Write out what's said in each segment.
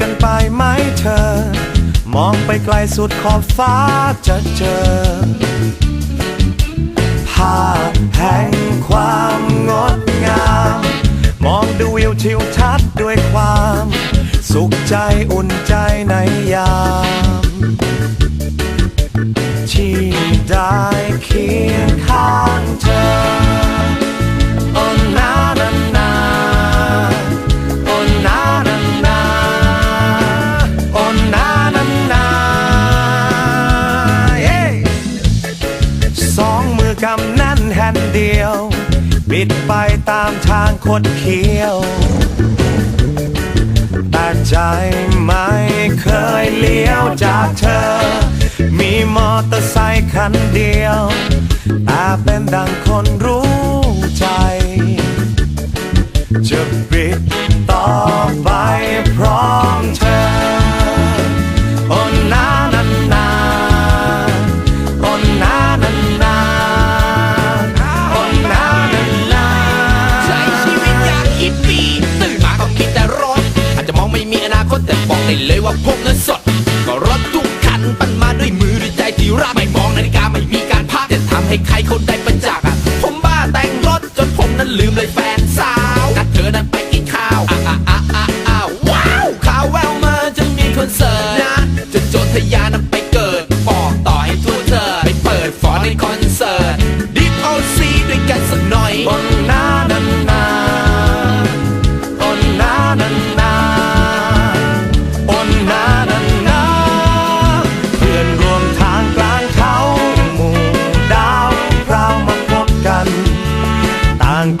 กันไปไหมเธอ มองไปไกลสุดขอบฟ้าจะเจอ ภาพแห่งความงดงาม มองดูวิวทิวทัศน์ด้วยความ สุขใจอุ่นใจในยาม ที่ได้ น่นแฮนด์เดียว บิดไปตามทางคดเคี้ยว แต่ใจไม่เคยเลี้ยวจากเธอ มีมอเตอร์ไซค์คันเดียว แต่เป็นดังคนรู้ใจ จะบิดต่อไปเพร้อม ได้เลยว่าพกเงินสด ก็รถทุกคันปั้นมาด้วยมือด้วยใจที่รักไม่มองนาฬิกาไม่มีการพักจะทำให้ใครคนใดประจักษ์อะผมบ้าแต่งรถจนผมนั้นลืมเลยแฟนสา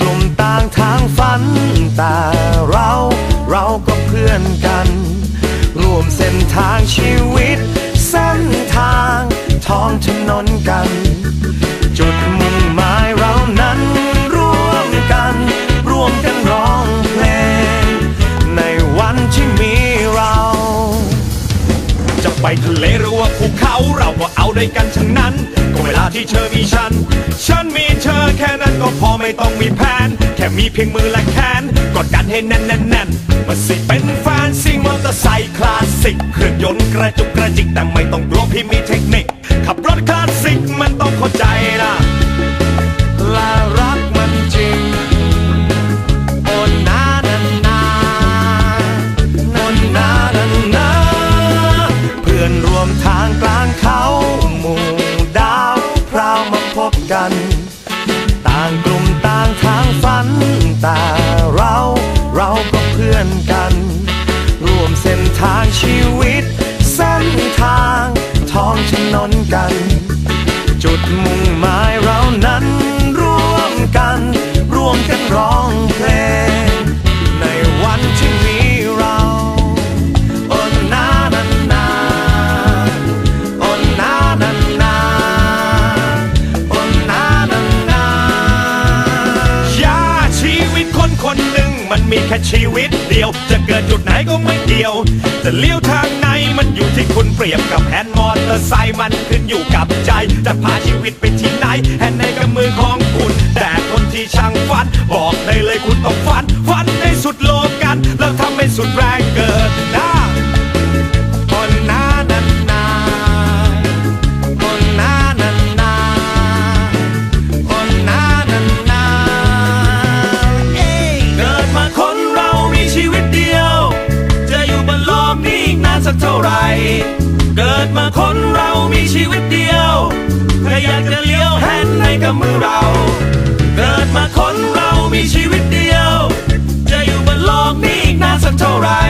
กลุ่มต่างทางฝัน แต่เราเราก็เพื่อนกัน ร่วมเส้นทางชีวิต เส้นทางท้องถนนกัน จุดมุ่งหมายเรานั้น ร่วมกัน ร่วมกันร้องเพลง ในวันที่มีเรา จะไปทะเลหรือว่าภูเขาเราก็เอาด้วยกันทั้งนั้น เวลาที่เธอมีฉัน ฉันมีเธอแค่นั้นก็พอไม่ต้องมีแผน แค่มีเพียงมือและแขนกดกันให้แน่นแน่นแน่นมาสิเป็นแฟนซิ่งมอเตอร์ไซค์คลาสสิกเครื่องยนต์กระจุกกระจิกแต่ไม่ต้องกลัวพี่มีเทคนิค ขับรถคลาสสิกมันต้องเข้าใจนะและ กัน ต่างกลุ่มต่างทางฝัน แต่เราเราก็เพื่อนกัน ร่วมเส้นทางชีวิต เส้นทางท้องถนน ชีวิตเดียว จะเกิดจุดไหนก็ไม่เกี่ยว จะเลี้ยวทางไหนมันอยู่ที่คุณเปรียบกับแฮนด์มอเตอร์ไซค์มันขึ้นอยู่กับใจ จะพาชีวิตไปที่ไหนแฮนด์ในกับมือของคุณ แต่คนที่ช่างฝัน บอกได้เลยคุณต้องฝันฝันในสุดโล ไร เกิดมาคนเรามีชีวิตเดียวใครอยากจะเลี้ยวแฮนในกับมือเรา เกิดมาคนเรามีชีวิตเดียว จะอยู่บนโลกนี้อีกนานสักเท่าไหร่